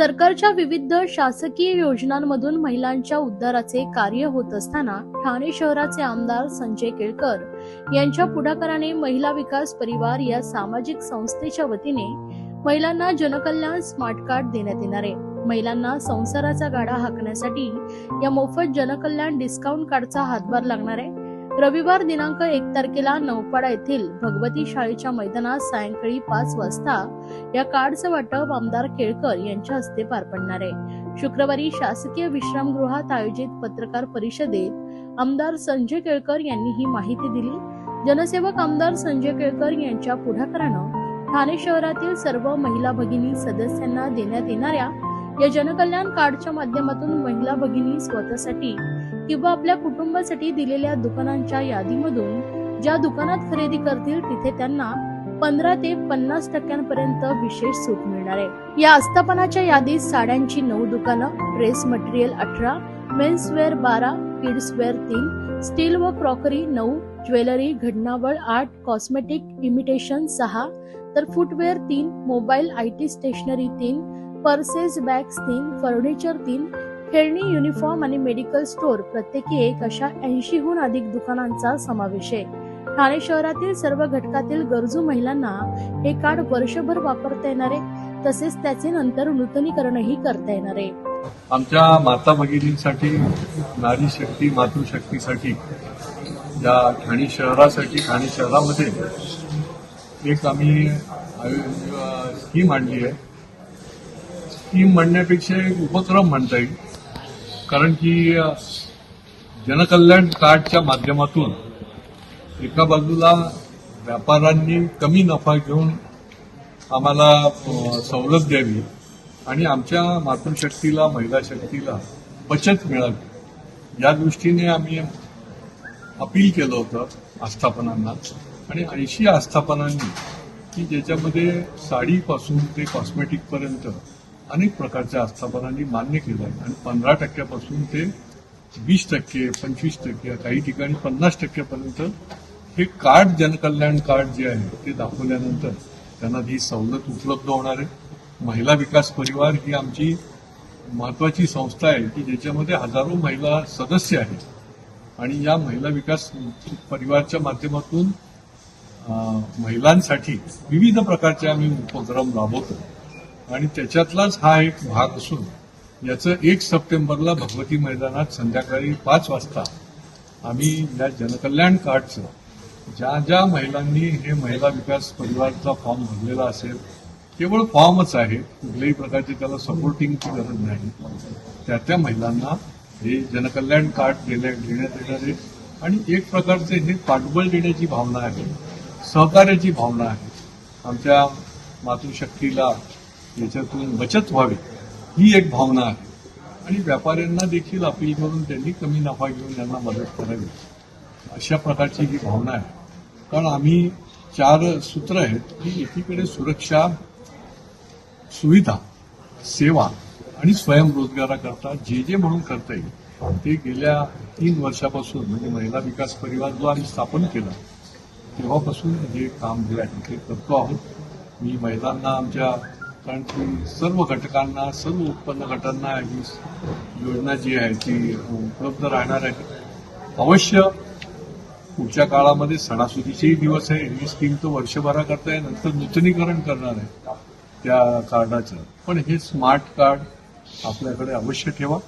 सरकारच्या विविध शासकीय योजनांमधून महिलांच्या उद्धाराचे कार्य होत असताना ठाणे शहराचे आमदार संजय केळकर यांच्या पुढाकाराने महिला विकास परिवार या सामाजिक संस्थेच्या वतीने महिलांना जनकल्याण स्मार्ट कार्ड देण्यात येणार आहे. महिलांना संसाराचा गाडा हाकण्यासाठी या मोफत जनकल्याण डिस्काउंट कार्डचा हातभार लागणार आहे. रविवार दिनांक एक तारखेला नौपाडा येथील भगवती शाळेच्या मैदानात सायंकाळी पाच वाजता या कार्डचं वाटप आमदार केळकर यांच्या हस्ते पार पडणार आहे. शुक्रवारी शासकीय विश्रामगृहात आयोजित पत्रकार परिषदेत आमदार संजय केळकर यांनी ही माहिती दिली. जनसेवक आमदार संजय केळकर यांच्या पुढाकारानं ठाणे शहरातील सर्व महिला भगिनी सदस्यांना देण्यात येणाऱ्या या जनकल्याण कार्डच्या माध्यमातून महिला भगिनी स्वतःसाठी किंवा आपल्या कुटुंबासाठी दिलेल्या दुकानांच्या यादीमधून ज्या दुकानात खरेदी करतील तिथे त्यांना पंधरा ते पन्नास टक्क्यांपर्यंत विशेष सूट मिळणार आहे. या आस्थापनाच्या यादीत साड्यांची नऊ दुकानं ड्रेस मटेरियल अठरा मेन्स वेअर बारा किड्स वेअर तीन स्टील व क्रॉकरी नऊ ज्वेलरी घडणावळ आठ कॉस्मेटिक इमिटेशन सहा तर फुटवेअर तीन मोबाईल आय टी स्टेशनरी तीन पर्सेस बॅग्स तीन फर्निचर तीन खेळणी युनिफॉर्म आणि मेडिकल स्टोअर प्रत्येकी एक अशा ऐंशीहून अधिक दुकानांचा समावेश आहे. ठाणे शहरातील सर्व घटकातील गरजू महिलांना हे कार्ड वर्षभर वापरता येणार आहे. तसेच त्याचे नंतर नूतनीकरणही करता येणार आहे. आमच्या माता भगिनींसाठी नारी शक्ती मातृशक्तीसाठी या ठाणे शहरासाठी ठाणे शहरामध्ये एक आम्ही स्कीम आणली आहे. स्कीम म्हणण्यापेक्षा एक उपक्रम म्हणता येईल. कारण की जनकल्याण कार्डच्या माध्यमातून एका बाजूला व्यापाऱ्यांनी कमी नफा घेऊन आम्हाला सवलत द्यावी आणि आमच्या मातृशक्तीला महिला शक्तीला बचत मिळावी या दृष्टीने आम्ही अपील केलं होतं आस्थापनांना. आणि ऐंशी आस्थापनांनी की ज्याच्यामध्ये साडीपासून ते कॉस्मेटिकपर्यंत अनेक प्रकारच्या आस्थापनांनी मान्य केलं आहे. आणि पंधरा टक्क्यापासून ते वीस टक्के पंचवीस टक्के काही ठिकाणी पन्नास टक्क्यापर्यंत हे कार्ड जनकल्याण कार्ड जे आहे ते दाखवल्यानंतर त्यांना ही सवलत उपलब्ध होणार आहे. महिला विकास परिवार ही आमची महत्वाची संस्था आहे की ज्याच्यामध्ये हजारो महिला सदस्य आहेत. आणि या महिला विकास परिवारच्या माध्यमातून महिलांसाठी विविध प्रकारचे आम्ही उपक्रम राबवतो. आणि त्याच्यातलाच हा एक भाग असून याचं एक सप्टेंबरला भगवती मैदानात संध्याकाळी पाच वाजता आम्ही या जनकल्याण कार्डचं ज्या ज्या महिलांनी हे महिला विकास परिवारचा फॉर्म भरलेला असेल केवळ फॉर्मच आहे कुठल्याही प्रकारची त्याला सपोर्टिंगची गरज नाही. त्या त्या महिलांना हे जनकल्याण कार्ड देण्या देण्यात येणार आहे. आणि एक प्रकारचे हे पाठबळ देण्याची भावना आहे सहकार्याची भावना आहे. आमच्या मातृशक्तीला याच्यातून बचत व्हावी ही एक भावना आहे. आणि व्यापाऱ्यांना देखील अपील करून त्यांनी कमी नफा घेऊन यांना मदत करावी. अशा प्रकारची ही भावना आहे. कारण आम्ही चार सूत्र आहेत की एकीकडे सुरक्षा सुविधा सेवा आणि स्वयंरोजगाराकरता जे जे म्हणून करता येईल ते गेल्या तीन वर्षापासून म्हणजे महिला विकास परिवार जो आम्ही स्थापन केला तेव्हापासून हे काम जे आहे ते करतो आहोत. मी महिलांना आमच्या कारण की सर्व घटकांना सर्व उत्पन्न गटांना ही योजना जी आहे ती उपलब्ध राहणार आहे. अवश्य पुढच्या काळामध्ये सणासुदीचेही दिवस आहे. ही स्कीम तर वर्षभराकरता आहे नंतर नूतनीकरण करणार आहे त्या कार्डाचं. पण हे स्मार्ट कार्ड आपल्याकडे अवश्य ठेवा.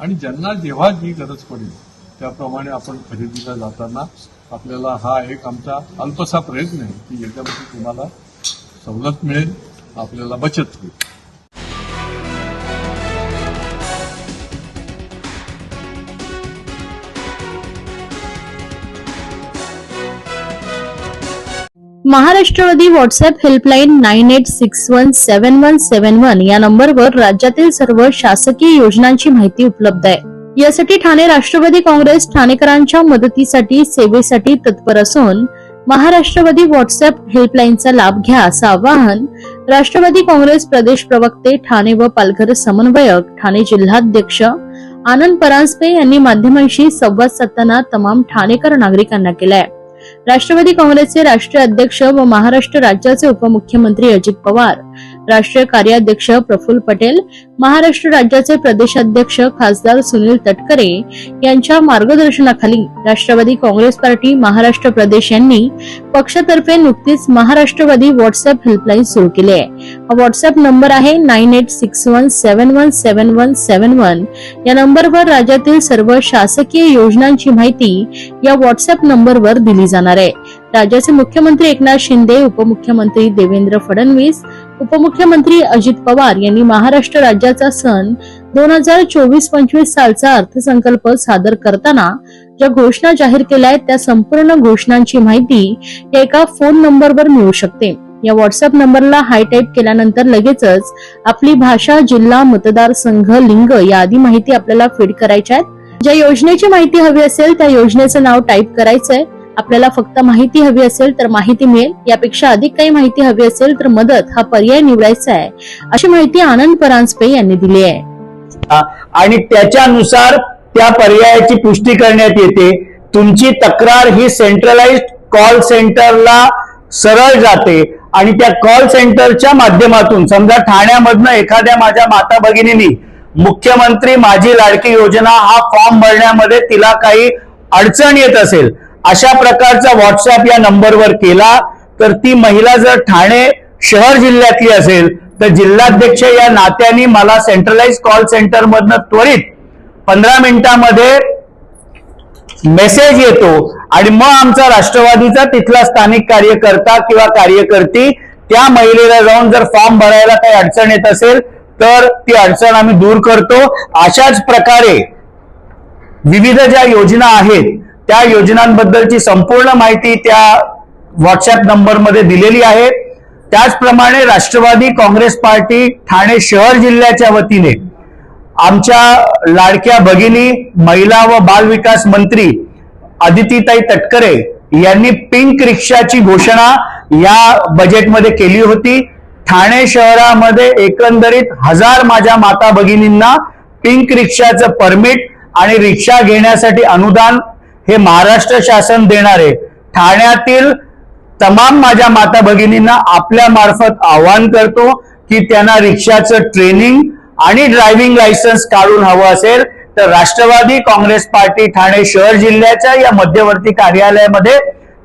आणि ज्यांना जेव्हा जी गरज पडेल त्याप्रमाणे आपण खरेदीला जाताना आपल्याला हा एक आमचा अल्पसा प्रयत्न आहे की याच्यामध्ये तुम्हाला सवलत मिळेल. आपल्याला बचत होईल. Maharashtrawadi WhatsApp helpline nine eight six one seven one seven one या नंबरवर राज्यातील सर्व शासकीय योजनांची माहिती उपलब्ध आहे. यासाठी ठाणे राष्ट्रवादी काँग्रेस ठाणेकरांच्या मदतीसाठी सेवेसाठी तत्पर असून महाराष्ट्रवादी व्हॉट्सअप हेल्पलाईनचा लाभ घ्या असं आवाहन राष्ट्रवादी काँग्रेस प्रदेश प्रवक्ते ठाणे व पालघर समन्वयक ठाणे जिल्हाध्यक्ष आनंद परांजपे यांनी माध्यमांशी संवाद साधताना तमाम ठाणेकर नागरिकांना केलाय. राष्ट्रवादी काँग्रेसचे राष्ट्रीय अध्यक्ष व महाराष्ट्र राज्याचे उपमुख्यमंत्री अजित पवार राष्ट्रीय कार्याध्यक्ष प्रफुल्ल पटेल महाराष्ट्र राज्याचे प्रदेशाध्यक्ष खासदार सुनील तटकरे यांच्या मार्गदर्शनाखाली राष्ट्रवादी काँग्रेस पार्टी महाराष्ट्र प्रदेश यांनी पक्षातर्फे नुकतीच महाराष्ट्रवादी व्हॉट्सअप हेल्पलाईन सुरू केली आहे. हा व्हॉट्सअप नंबर आहे nine eight six one seven one seven one seven one. या नंबरवर राज्यातील सर्व शासकीय योजनांची माहिती या व्हॉट्सअप नंबरवर दिली जाणार आहे. राज्याचे मुख्यमंत्री एकनाथ शिंदे उपमुख्यमंत्री देवेंद्र फडणवीस उपमुख्यमंत्री अजित पवार यांनी महाराष्ट्र राज्याचा सण दोन हजार चोवीस पंचवीस सालचा अर्थसंकल्प सादर करताना ज्या घोषणा जाहीर केल्या आहेत त्या संपूर्ण घोषणांची माहिती या एका फोन नंबरवर मिळू शकते. या व्हॉट्सअप नंबरला हाय टाईप केल्यानंतर लगेचच आपली भाषा जिल्हा मतदारसंघ लिंग या आदी माहिती आपल्याला फीड करायच्या आहेत ज्या योजनेची माहिती हवी असेल त्या योजनेचं नाव टाईप करायचंय. आपल्याला फक्त माहिती हवी असेल तर माहिती मिळेल. यापेक्षा अधिक काही माहिती हवी असेल तर मदत हा पर्याय निवडायचा आहे. अशी माहिती आनंद परांजपे यांनी दिली आहे. आणि त्याच्यानुसार त्या पर्यायाची पुष्टी करण्यात येते. तुमची तक्रार ही सेंट्रलाइज कॉल सेंटरला सरळ जाते. आणि त्या कॉल सेंटरच्या माध्यमातून समजा ठाण्यामधनं एखाद्या माझ्या माता भगिनीनी मुख्यमंत्री माझी लाडकी योजना हा फॉर्म भरण्यामध्ये तिला काही अडचण येत असेल अशा प्रकारचा व्हॉट्सअप या नंबरवर केला तर ती महिला जर ठाणे शहर जिल्ह्यातली असेल तर जिल्हाध्यक्ष या नात्याने मला सेंट्रलाइज कॉल सेंटर मधनं त्वरित पंधरा मिनिटामध्ये मेसेज येतो. आणि मग आमचा राष्ट्रवादीचा तिथला स्थानिक कार्यकर्ता किंवा कार्यकर्ती त्या महिलेला जाऊन जर फॉर्म भरायला काही अडचण येत असेल तर ती अडचण आम्ही दूर करतो. अशाच प्रकारे विविध ज्या योजना आहेत त्या योजनांबद्दलची संपूर्ण माहिती त्या व्हॉट्सअप नंबरमध्ये दिलेली आहे. त्याचप्रमाणे राष्ट्रवादी काँग्रेस पार्टी ठाणे शहर जिल्ह्याच्या वतीने आमच्या लाडक्या भगिनी महिला व बाल विकास मंत्री अदितीताई तटकरे यांनी पिंक रिक्षाची घोषणा या बजेटमध्ये केली होती. ठाणे शहरामध्ये एकंदरीत हजार माझ्या माता भगिनींना पिंक रिक्षाचं परमिट आणि रिक्षा घेण्यासाठी अनुदान हे महाराष्ट्र शासन देणारे ठाण्यातील तमाम माझ्या माता भगिनींना आपल्या मार्फत आवाहन करतो की त्यांना रिक्षाचं ट्रेनिंग आणि ड्रायव्हिंग लायसन्स काढून हवं असेल तर राष्ट्रवादी काँग्रेस पार्टी ठाणे शहर जिल्ह्याच्या या मध्यवर्ती कार्यालयामध्ये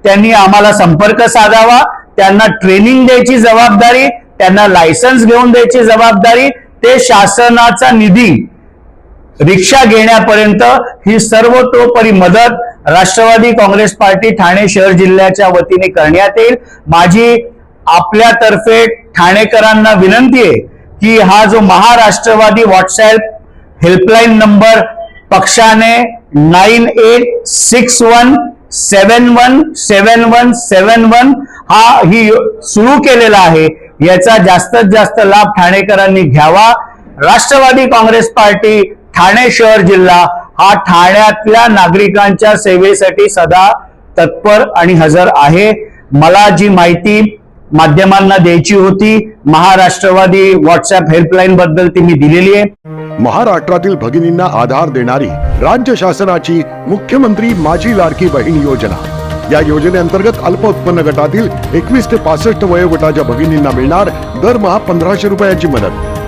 त्यांनी आम्हाला संपर्क साधावा त्यांना ट्रेनिंग द्यायची जबाबदारी त्यांना लायसन्स घेऊन द्यायची जबाबदारी ते शासनाचा निधी रिक्षा घेण्यापर्यंत ही सर्वतोपरी मदत राष्ट्रवादी काँग्रेस पार्टी ठाणे शहर जिल्ह्याच्या वतीने करण्यात येईल. माझी आपल्यातर्फे ठाणेकरांना विनंती आहे की हा जो महाराष्ट्रवादी व्हॉट्सअप हेल्पलाईन नंबर पक्षाने nine eight six one seven one seven one seven one हा ही सुरू केलेला आहे. याचा जास्तीत जास्त लाभ ठाणेकरांनी घ्यावा. राष्ट्रवादी काँग्रेस पार्टी ठाणे शहर जिल्हा हा ठाण्यातल्या नागरिकांच्या सेवेसाठी सदा तत्पर आणि हजर आहे. मला जी माहिती माध्यमांना द्यायची होती महाराष्ट्रवादी व्हॉट्सअप हेल्पलाईन बद्दल ती मी दिलेली आहे. महाराष्ट्रातील भगिनींना आधार देणारी राज्य शासनाची मुख्यमंत्री माझी लाडकी बहीण योजना. या योजनेअंतर्गत अल्प उत्पन्न गटातील एकवीस ते पासष्ट वयोगटाच्या भगिनींना मिळणार दरमहा पंधराशे रुपयाची मदत.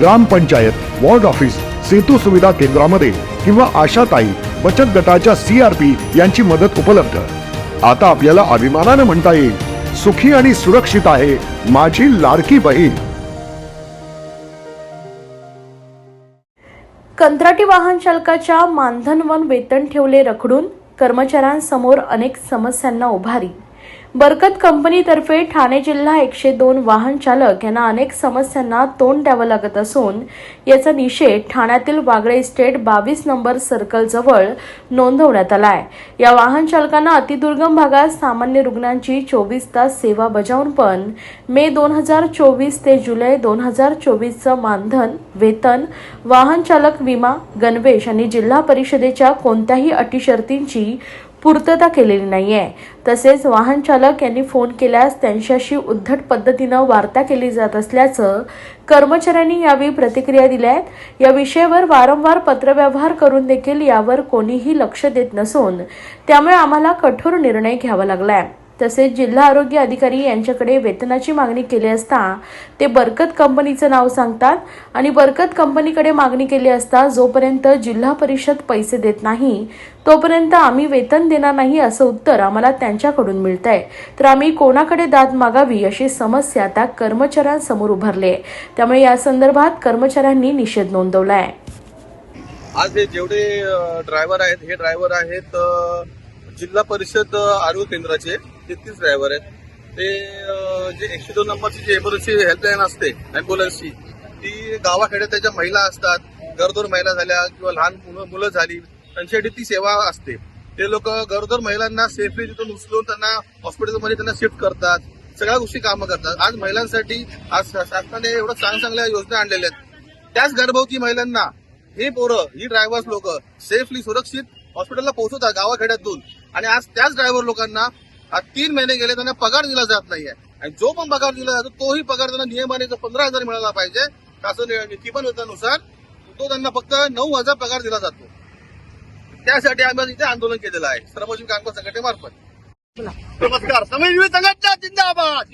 ग्रामपंचायत वॉर्ड ऑफिस सेतू सुविधा केंद्रामध्ये किंवा आशाताई बचत गटाच्या सीआरपी यांची मदत उपलब्ध. आता आपल्याला अभिमानानं म्हणता येईल सुखी आणि सुरक्षित आहे माझी लाडकी बहीण. कंत्राटी वाहन चालकाच्या मानधन वन वेतन ठेवले रखडून कर्मचाऱ्यांसमोर अनेक समस्यांना उभारी. बरकत कंपनीतर्फे ठाणे जिल्हा एकशे दोन वाहन चालक यांना अनेक समस्यांना तोंड द्यावं लागत असून याचा निषेध ठाण्यातील वागळे इस्टेट बावीस नंबर सर्कलजवळ नोंदवण्यात नोंदवण्यात आलाय. या वाहन चालकांना अतिदुर्गम भागात सामान्य रुग्णांची चोवीस तास सेवा बजावून पण मे दोन हजार चोवीस ते जुलै दोन हजार चोवीसचं मानधन वेतन वाहन चालक विमा गणवेश आणि जिल्हा परिषदेच्या कोणत्याही अटी शर्तींची पूर्तता केलेली नाही आहे तसेच वाहन चालक यांनी फोन केल्यास त्यांच्याशी उद्धट पद्धतीनं वार्ता केली जात असल्याचं कर्मचाऱ्यांनी यावेळी प्रतिक्रिया दिल्या आहेत या विषयावर वारंवार पत्रव्यवहार करून देखील यावर कोणीही लक्ष देत नसून त्यामुळे आम्हाला कठोर निर्णय घ्यावा लागला आहे तसेच जिल्हा आरोग्य अधिकारी यांच्याकडे वेतनाची मागणी केली असता ते बरकत कंपनीचं नाव सांगतात आणि बरकत कंपनीकडे मागणी केली असता जोपर्यंत जिल्हा परिषद पैसे देत नाही तोपर्यंत आम्ही वेतन देणार नाही असं उत्तर आम्हाला त्यांच्याकडून मिळत आहे तर आम्ही कोणाकडे दाद मागावी अशी समस्या आता कर्मचाऱ्यांसमोर उभारली आहे. त्यामुळे या संदर्भात कर्मचाऱ्यांनी निषेध नोंदवला आहे आज हे जेवढे ड्रायव्हर आहेत हे ड्रायव्हर आहेत जिल्हा परिषद आरोग्य केंद्राचे तेहतीस ड्रायव्हर आहेत. ते जे एकशे दोन नंबरची जी एमर्जन्सी हेल्पलाईन असते ॲम्ब्युलन्सची ती गावाखेड्यात त्याच्या महिला असतात गरोदर महिला झाल्या किंवा लहान मुलं मुलं झाली त्यांच्यासाठी ती सेवा असते. ते लोक गरोदर महिलांना सेफली तिथून उचलून त्यांना हॉस्पिटलमध्ये त्यांना शिफ्ट करतात सगळ्या गोष्टी कामं करतात. आज महिलांसाठी आज शासनाने एवढं चांगल्या चांगल्या योजना आणलेल्या आहेत. त्याच गर्भवती महिलांना हे पोरं ही ड्रायव्हर्स लोक सेफली सुरक्षित हॉस्पिटलला पोहोचवतात गावाखेड्यातून. आणि आज त्याच ड्रायव्हर लोकांना आज तीन महिने गेले त्यांना पगार दिला जात नाहीये. आणि जो पण पगार दिला जातो तोही पगार त्यांना नियमाने जो पंधरा हजार मिळाला पाहिजे शासन नियमानुसार तो त्यांना फक्त नऊ हजार पगार दिला जातो. त्यासाठी आम्ही इथे आंदोलन केलेलं आहे. श्रमजीवी कामगार संघटनेमार्फत. नमस्कार. श्रमजीवी संघटना जिंदाबाद!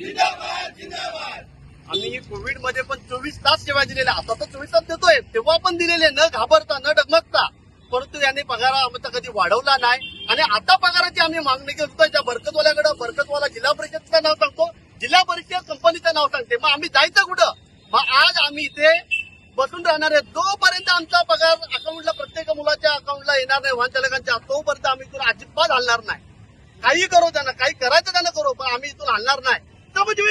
आम्ही कोविडमध्ये पण चोवीस तास सेवा दिलेल्या आता तर चोवीस तास देतोय. तेव्हा पण दिलेले न घाबरता न डगमगता. परंतु यांनी पगार आमचा कधी वाढवला नाही. आणि आता पगाराची आम्ही मागणी करतो त्या बरकतवाल्याकडे बरकतवाला जिल्हा परिषदचं नाव सांगतो. जिल्हा परिषद कंपनीचं नाव सांगते. मग आम्ही जायचं कुठं? मग आज आम्ही इथे बसून राहणार आहे. जोपर्यंत आमचा पगार अकाउंटला प्रत्येक मुलाच्या अकाउंटला येणार नाही वाहन चालकांच्या तोपर्यंत आम्ही इथून अजिबात हलणार नाही. काही करो त्यांना काही करायचं त्यांना करू पण आम्ही इथून हलणार नाही. समजून